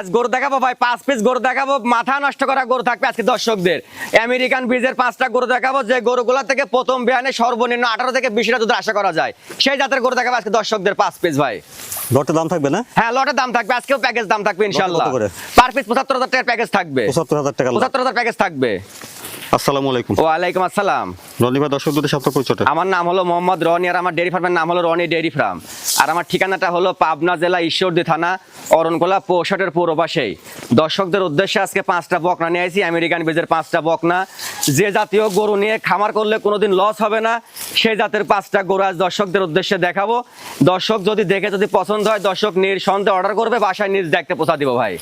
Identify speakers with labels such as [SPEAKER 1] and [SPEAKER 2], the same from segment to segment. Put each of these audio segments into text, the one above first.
[SPEAKER 1] আজ গরু দেখাবো ভাই পাঁচ পিস গরু দেখাবো মাথা নষ্ট করা গরু থাকবে আজকে দর্শকদের। আমেরিকান ব্রিজের পাঁচটা গরু দেখাবো যে গরুগুলা থেকে প্রথম বিহানে সর্বনিম্ন আঠারো থেকে বিশ লিটার দুধ আশা করা যায়। সেই জাতের গরু দেখাবো আজকে দর্শকদের পাঁচ পিস ভাই।
[SPEAKER 2] লটের দাম থাকবে না?
[SPEAKER 1] হ্যাঁ লটের দাম থাকবে আজকেও প্যাকেজ দাম থাকবে ইনশাল্লাহ পার পিস পঁচাত্তর হাজার টাকার প্যাকেজ থাকবে।
[SPEAKER 2] পঁচাত্তর হাজার টাকা
[SPEAKER 1] পঁচাত্তর হাজার প্যাকেজ থাকবে।
[SPEAKER 2] আসসালামু আলাইকুম।
[SPEAKER 1] ওয়ালাইকুম আসসালাম।
[SPEAKER 2] রনি ভাই দর্শক দুটো সপ্তাহ পরিচয়
[SPEAKER 1] আমার নাম হলো মোহাম্মদ রনি আর আমার ডেয়ারি ফার্মের নাম হলো রনি ডেয়ারি ফার্ম। আর আমার ঠিকানাটা হলো পাবনা জেলা ঈশ্বরদী থানা অরণকোলা পৌষাটের পৌর পাশেই দর্শকদের উদ্দেশ্যে আজকে পাঁচটা বকনা নিয়ে আসি আমেরিকান বীজের পাঁচটা বকনা। যে জাতীয় গরু নিয়ে খামার করলে কোনোদিন লস হবে না সেই জাতের পাঁচটা গরু আজ দর্শকদের উদ্দেশ্যে দেখাবো। দর্শক যদি দেখে যদি পছন্দ হয় দর্শক নিঃসন্দেহে অর্ডার করবে বাসায় নিজ দেখতে পৌঁছা দিব ভাই।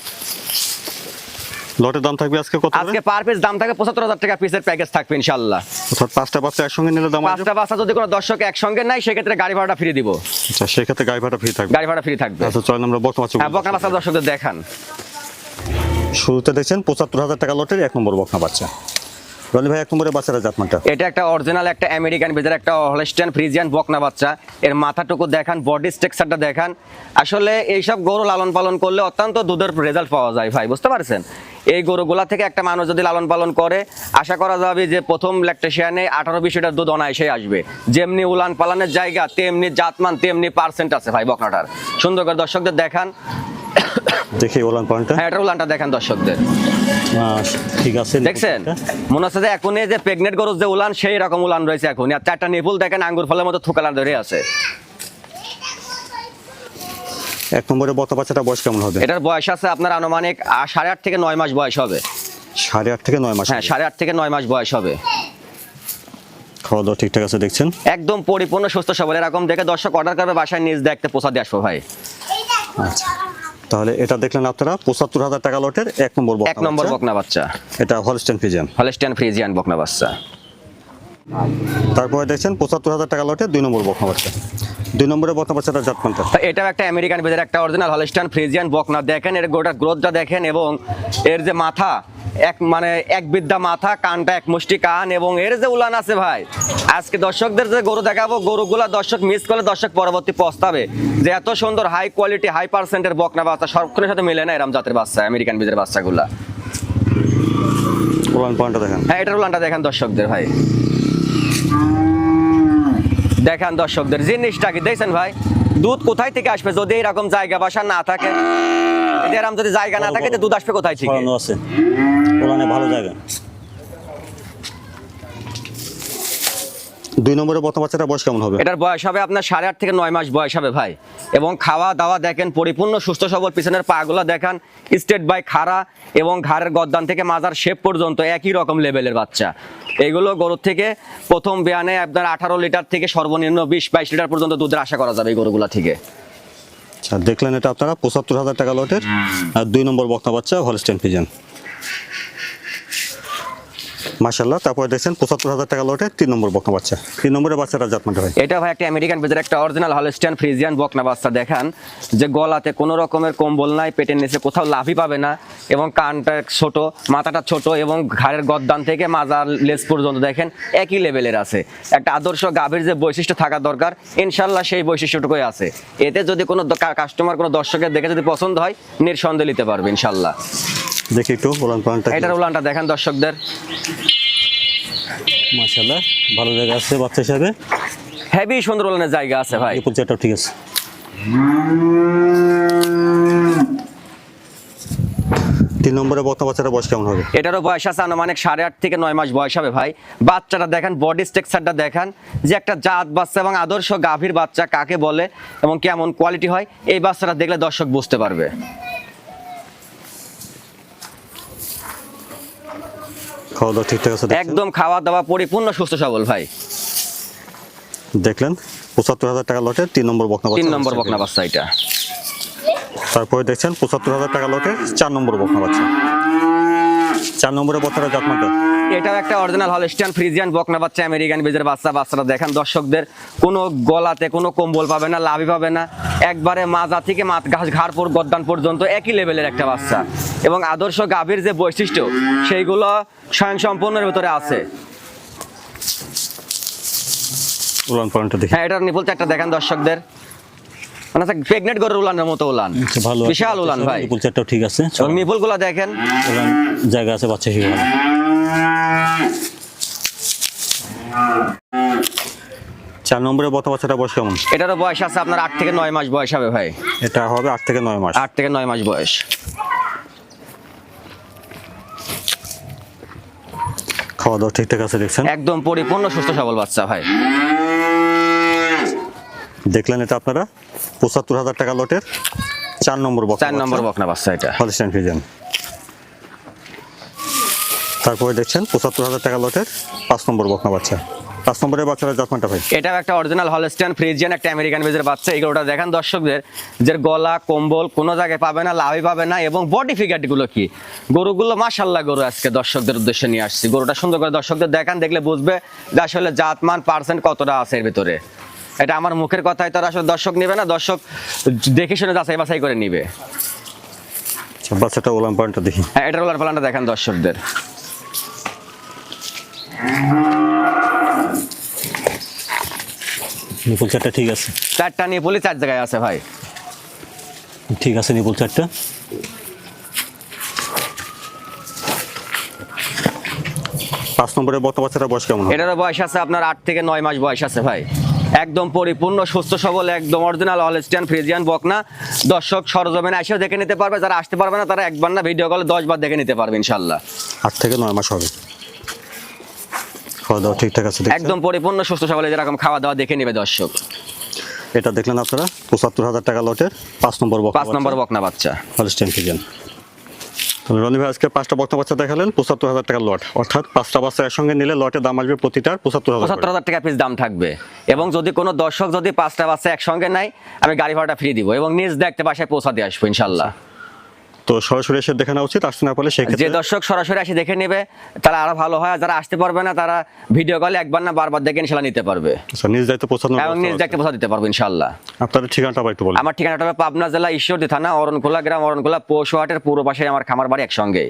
[SPEAKER 2] লটের দাম থাকবে আজকে কত
[SPEAKER 1] আজকে পার পিস দাম থাকে পঁচাত্তর হাজার টাকা পিসের প্যাকেজ থাকবে ইনশাল্লাহ
[SPEAKER 2] অর্থাৎ পাঁচটা বাচ্চা একসঙ্গে নিলে দাম
[SPEAKER 1] পাঁচটা বাচ্চা যদি কোনো দর্শক একসঙ্গে নাই সেক্ষেত্রে গাড়ি ভাড়াটা ফ্রি দিব।
[SPEAKER 2] আচ্ছা সেক্ষেত্রে গাড়ি ভাড়া ফ্রি থাকবে।
[SPEAKER 1] গাড়ি ভাড়া ফ্রি থাকবে।
[SPEAKER 2] আচ্ছা চলেন আমরা বর্তমান
[SPEAKER 1] হ্যাঁ বকনা বাচ্চা দর্শকদের দেখান।
[SPEAKER 2] শুরুতে দেখছেন পঁচাত্তর হাজার টাকা লটের এক নম্বর বকনা বাচ্চা। রনি ভাই এক নম্বরে বাচ্চারা জাতমানটা।
[SPEAKER 1] এটা একটা অরিজিনাল একটা আমেরিকান বেজার একটা হলস্টাইন ফ্রিজিয়ান বকনা বাচ্চা। এর মাথাটুকু দেখান বডি স্ট্রাকচারটা দেখান। আসলে এইসব গরু লালন পালন করলে অত্যন্ত দুধের রেজাল্ট পাওয়া যায় ভাই বুঝতে পারছেন? এই গরুগুলা থেকে একটা মানুষ যদি লালন পালন করে আশা করা যাবে যে প্রথম ল্যাকটেশিয়ানে আঠারো বিশ লিটার দুধ অনায়াসে আসবে। যেমনি উলান পালানের জায়গা তেমনি জাতমান তেমনি পার্সেন্ট আছে ভাই বকনাটার। সুন্দর করে দর্শকদের দেখান।
[SPEAKER 2] দেখি ওলান পয়েন্টটা
[SPEAKER 1] হ্যাঁ এটা উলানটা দেখান দর্শকদের।
[SPEAKER 2] ঠিক আছে
[SPEAKER 1] দেখছেন? মনে হচ্ছে যে এখন এই যে প্রেগনেন্ট গরু যে উলান সেই রকম উলান রয়েছে এখন। আর চারটা নিপুল দেখেন আঙ্গুর ফলের মতো থুকালার ধরে আছে।
[SPEAKER 2] এক নম্বরে বকনা বাচ্চাটা বয়স কেমন হবে?
[SPEAKER 1] এটার বয়স আছে আপনার আনুমানিক সাড়ে আট থেকে নয় মাস বয়স হবে।
[SPEAKER 2] সাড়ে আট থেকে নয় মাস
[SPEAKER 1] হ্যাঁ সাড়ে আট থেকে নয় মাস বয়স হবে।
[SPEAKER 2] খাওয়া দাওয়া ঠিকঠাক আছে দেখছেন?
[SPEAKER 1] একদম পরিপূর্ণ সুস্থ সবল এরকম দেখে দর্শক অর্ডার করবে বাসায় নিজ দেখতে পোষা দিয়ে আসব ভাই।
[SPEAKER 2] আচ্ছা তাহলে এটা দেখলেন আপনারা পঁচাত্তর হাজার টাকা লটের এক নম্বর
[SPEAKER 1] এক নম্বর বকনা বাচ্চা।
[SPEAKER 2] এটা হলস্টেন ফিজিয়ান
[SPEAKER 1] হলেস্টিয়ান ফ্রিজিয়ান বকনা বাচ্চা।
[SPEAKER 2] তারপরে দেখছেন পঁচাত্তর হাজার টাকা লটে দুই নম্বর বকনা বাচ্চা। দুই নম্বরে বাচ্চাটা
[SPEAKER 1] তো এটাও একটা আমেরিকান বেজের একটা অরিজিনাল হলস্টাইন ফ্রিজিয়ান বকনা। দেখেন এর গোটার গ্রোথটা দেখেন এবং এর যে মাথা এক মানে এক বিদ্যা মাথা কানটা এক মুষ্টি কান এবং এর যে উলান আছে ভাই আজকে দর্শকদের যে গরু দেখাবো গরুগুলা দর্শক মিস করলে দর্শক পরবর্তী পস্তাবে যে এত সুন্দর হাই কোয়ালিটি হাই পার্সেন্টের বকনা বাচ্চা সবক্ষণের সাথে মিলে না এরম জাতের বাচ্চা আমেরিকান বীজের বাচ্চাগুলা।
[SPEAKER 2] দেখেন।
[SPEAKER 1] হ্যাঁ এটার উলানটা দেখেন দর্শকদের ভাই। দেখান দর্শকদের জিনিসটা কি দেখছেন ভাই? দুধ কোথায় থেকে আসবে যদি এরকম জায়গা বাসা না থাকে? এরকম যদি জায়গা না থাকে দুধ আসবে কোথায় থেকে?
[SPEAKER 2] আছে। ভালো জায়গা। দুই নম্বরে বকনা বাচ্চাটা বয়স কেমন হবে?
[SPEAKER 1] এটার বয়স হবে আপনার সাড়ে আট থেকে নয় মাস বয়স হবে ভাই। এবং খাওয়া দাওয়া দেখেন পরিপূর্ণ সুস্থ সবল পিছনের পাগুলো দেখান স্টেট বাই খাড়া এবং ঘাড়ের গদ্দান থেকে মাজার শেপ পর্যন্ত একই রকম লেভেলের বাচ্চা। এগুলো গরুর থেকে প্রথম বেয়ানে আপনার আঠারো লিটার থেকে সর্বনিম্ন বিশ বাইশ লিটার পর্যন্ত দুধের আশা করা যাবে এই গরুগুলো থেকে।
[SPEAKER 2] আচ্ছা দেখলেন এটা আপনারা পঁচাত্তর হাজার টাকা লটের আর দুই নম্বর বক্তা বাচ্চা হলস্টেন ফিজিয়ান মাশাল্লাহ তারপরে দেখছেন পঁচাত্তর হাজার টাকা লটের তিন নম্বর বকনা বাচ্চা। তিন নম্বরের বাচ্চাটা জাতমানটা ভাই।
[SPEAKER 1] এটা ভাই একটা আমেরিকান বেজের একটা অরিজিনাল হলস্টিয়ান ফ্রিজিয়ান বকনা বাচ্চা, দেখান। যে গলাতে কোনো রকমের কম্বল নাই, পেটের নিচে কোথাও লাভই পাবে না এবং কানটা ছোট, মাথাটা ছোট এবং ঘাড়ের গদ্দান থেকে মাজার লেস পর্যন্ত দেখেন একই লেভেলের আছে। একটা আদর্শ গাভীর যে বৈশিষ্ট্য থাকা দরকার ইনশাল্লাহ সেই বৈশিষ্ট্যটুকুই আছে। এতে যদি কোনো কাস্টমার কোনো দর্শকের দেখে যদি পছন্দ হয়, নিঃসন্দেহ নিতে পারবে ইনশাল্লাহ
[SPEAKER 2] দেখি একটু ওলান পয়েন্টটা
[SPEAKER 1] এটার উলানটা দেখেন দর্শকদের।
[SPEAKER 2] মাশাল্লাহ ভালো জায়গা আছে বাচ্চা হিসাবে।
[SPEAKER 1] হেভি সুন্দর উলানের জায়গা আছে ভাই।
[SPEAKER 2] এই পর্যায়টাও ঠিক আছে। তিন নম্বরে বকনা বাচ্চাটা বয়স কেমন হবে?
[SPEAKER 1] এটারও বয়স আছে আনুমানিক সাড়ে আট থেকে নয় মাস বয়স হবে ভাই। বাচ্চাটা দেখেন বডি স্ট্রাকচারটা দেখান যে একটা জাত বাচ্চা এবং আদর্শ গাভীর বাচ্চা কাকে বলে এবং কেমন কোয়ালিটি হয় এই বাচ্চাটা দেখলে দর্শক বুঝতে পারবে।
[SPEAKER 2] খাওয়া দাওয়া ঠিকঠাক আছে
[SPEAKER 1] একদম খাওয়া দাওয়া পরিপূর্ণ সুস্থ সবল ভাই।
[SPEAKER 2] দেখলেন পঁচাত্তর হাজার টাকা লটে তিন নম্বর বকনা
[SPEAKER 1] তিন নম্বর বকনা বাচ্চা এটা।
[SPEAKER 2] তারপরে দেখছেন পঁচাত্তর হাজার টাকা লটে চার নম্বর বকনা বাচ্চা। চার নম্বরে যত্ন জাতমানটা
[SPEAKER 1] এটাও একটা অরিজিনাল হলস্টিয়ান ফ্রিজিয়ান বকনা বাচ্চা আমেরিকান বীজের বাচ্চা বাচ্চাটা দেখেন দর্শকদের কোনো গলাতে কোনো কম্বল পাবে না লাভই পাবে না। একবারে মাজা থেকে মাত ঘাস ঘাড়পুর গদ্দান পর্যন্ত একই লেভেলের একটা বাচ্চা। এবং আদর্শ গাভীর যে বৈশিষ্ট্য সেইগুলো স্বয়ং সম্পূর্ণের ভিতরে আছে।
[SPEAKER 2] উলান পয়েন্টটা দেখি।
[SPEAKER 1] হ্যাঁ এটার নিপুল চারটা দেখেন দর্শকদের। মানে প্রেগনেন্ট গরুর উলানের মতো উলান।
[SPEAKER 2] আচ্ছা, ভালো
[SPEAKER 1] বিশাল উলান ভাই।
[SPEAKER 2] নিপুল চারটাও ঠিক আছে
[SPEAKER 1] এবং নিপুলগুলা দেখেন।
[SPEAKER 2] জায়গা আছে বাচ্চা চার নম্বরে বত বাচ্চাটা বয়স কেমন?
[SPEAKER 1] এটারও বয়স আছে আপনার আট থেকে নয় মাস বয়স হবে ভাই।
[SPEAKER 2] এটা হবে আট থেকে নয় মাস।
[SPEAKER 1] আট থেকে নয় মাস বয়স।
[SPEAKER 2] খাওয়া দাওয়া ঠিকঠাক আছে দেখছেন?
[SPEAKER 1] একদম পরিপূর্ণ সুস্থ সবল বাচ্চা ভাই।
[SPEAKER 2] দেখলেন এটা আপনারা? পঁচাত্তর হাজার টাকা লটের চার নম্বর বক্স
[SPEAKER 1] চার নম্বর বকনা বাচ্চা এটা।
[SPEAKER 2] হলিস্টাইন ফিজিয়ান তারপরে দেখছেন পঁচাত্তর হাজার টাকা লটের পাঁচ নম্বর বকনা বাচ্চা। পাঁচ নম্বরের বাচ্চারা যত্নটা ভাই?
[SPEAKER 1] এটাও একটা অরিজিনাল হলস্টিয়ান ফ্রিজিয়ান একটা আমেরিকান বেজের বাচ্চা। এগুলোটা দেখেন দর্শকদের যে গলা কম্বল কোনো জায়গায় পাবে না লাভই পাবে না এবং বডি ফিগারগুলো কি? গরুগুলো মাশাল্লাহ গরু আজকে দর্শকদের উদ্দেশ্যে নিয়ে আসছি। গরুটা সুন্দর করে দর্শকদের দেখান দেখলে বুঝবে যে আসলে জাতমান পার্সেন্ট কতটা আছে এর ভিতরে। এটা আমার মুখের কথাই তো আসলে দর্শক নেবে না দর্শক দেখে শুনে যাচাই বাছাই করে নিবে।
[SPEAKER 2] আচ্ছা, বাচ্চাটা ওলাম পয়েন্টটা দেখি।
[SPEAKER 1] হ্যাঁ এটার ওলার পালানটা দেখেন দর্শকদের।
[SPEAKER 2] নিপুল চারটা ঠিক আছে।
[SPEAKER 1] চারটা নিয়ে বলি চার জায়গায় আছে ভাই।
[SPEAKER 2] ঠিক আছে নিপুল চারটা। পাঁচ নম্বরে বত বাচ্চাটা বয়স কেমন হবে?
[SPEAKER 1] এটারও বয়স আছে আপনার আট থেকে নয় মাস বয়স আছে ভাই। একদম পরিপূর্ণ সুস্থ সবল একদম অরিজিনাল অলস্টিয়ান ফ্রিজিয়ান বকনা। দর্শক সরজমিনে এসেও দেখে নিতে পারবে যারা আসতে পারবে না তারা একবার না ভিডিও কলে দশ বার দেখে নিতে পারবে ইনশাল্লাহ
[SPEAKER 2] আট থেকে নয় মাস হবে। খাওয়া দাওয়া ঠিকঠাক আছে
[SPEAKER 1] একদম পরিপূর্ণ সুস্থ সবল যেরকম খাওয়া দাওয়া দেখে নেবে দর্শক।
[SPEAKER 2] এটা দেখলেন আপনারা? পঁচাত্তর হাজার টাকা লটের পাঁচ নম্বর
[SPEAKER 1] পাঁচ নম্বর বকনা বাচ্চা।
[SPEAKER 2] হলিস্টাইন ফিজিয়ান রনি ভাই আজকে পাঁচটা বক্তা বাচ্চা দেখালেন পঁচাত্তর হাজার টাকা লট। অর্থাৎ পাঁচটা বাচ্চা একসঙ্গে নিলে লটের দাম আসবে প্রতিটার পঁচাত্তর হাজার
[SPEAKER 1] পঁচাত্তর হাজার টাকা পিস দাম থাকবে। এবং যদি কোনো দর্শক যদি পাঁচটা বাচ্চা একসঙ্গে নেয় আমি গাড়ি ভাড়াটা ফ্রি দিব। এবং নিজ দেখতে বাসায় পৌঁছা দিয়ে আসব ইনশাল্লাহ
[SPEAKER 2] তো সরাসরি এসে দেখে নেওয়া উচিত আসতে না পারলে
[SPEAKER 1] যে দর্শক সরাসরি এসে দেখে নেবে তারা আরও ভালো হয় যারা আসতে পারবে না তারা ভিডিও কলে একবার না বারবার দেখে ইনশাল্লাহ নিতে পারবে।
[SPEAKER 2] আচ্ছা, নিজ দায়িত্ব পৌঁছানো
[SPEAKER 1] এবং নিজ দেখতে পৌঁছা দিতে পারব ইনশাল্লাহ।
[SPEAKER 2] আপনাদের ঠিকানাটা আবার একটু বলুন।
[SPEAKER 1] আমার ঠিকানাটা পাবনা জেলা ঈশ্বরদী থানা অরণকোলা গ্রাম অরণখোলা পৌষহাটের পূর্ব পাশে আমার খামার বাড়ি একসঙ্গে।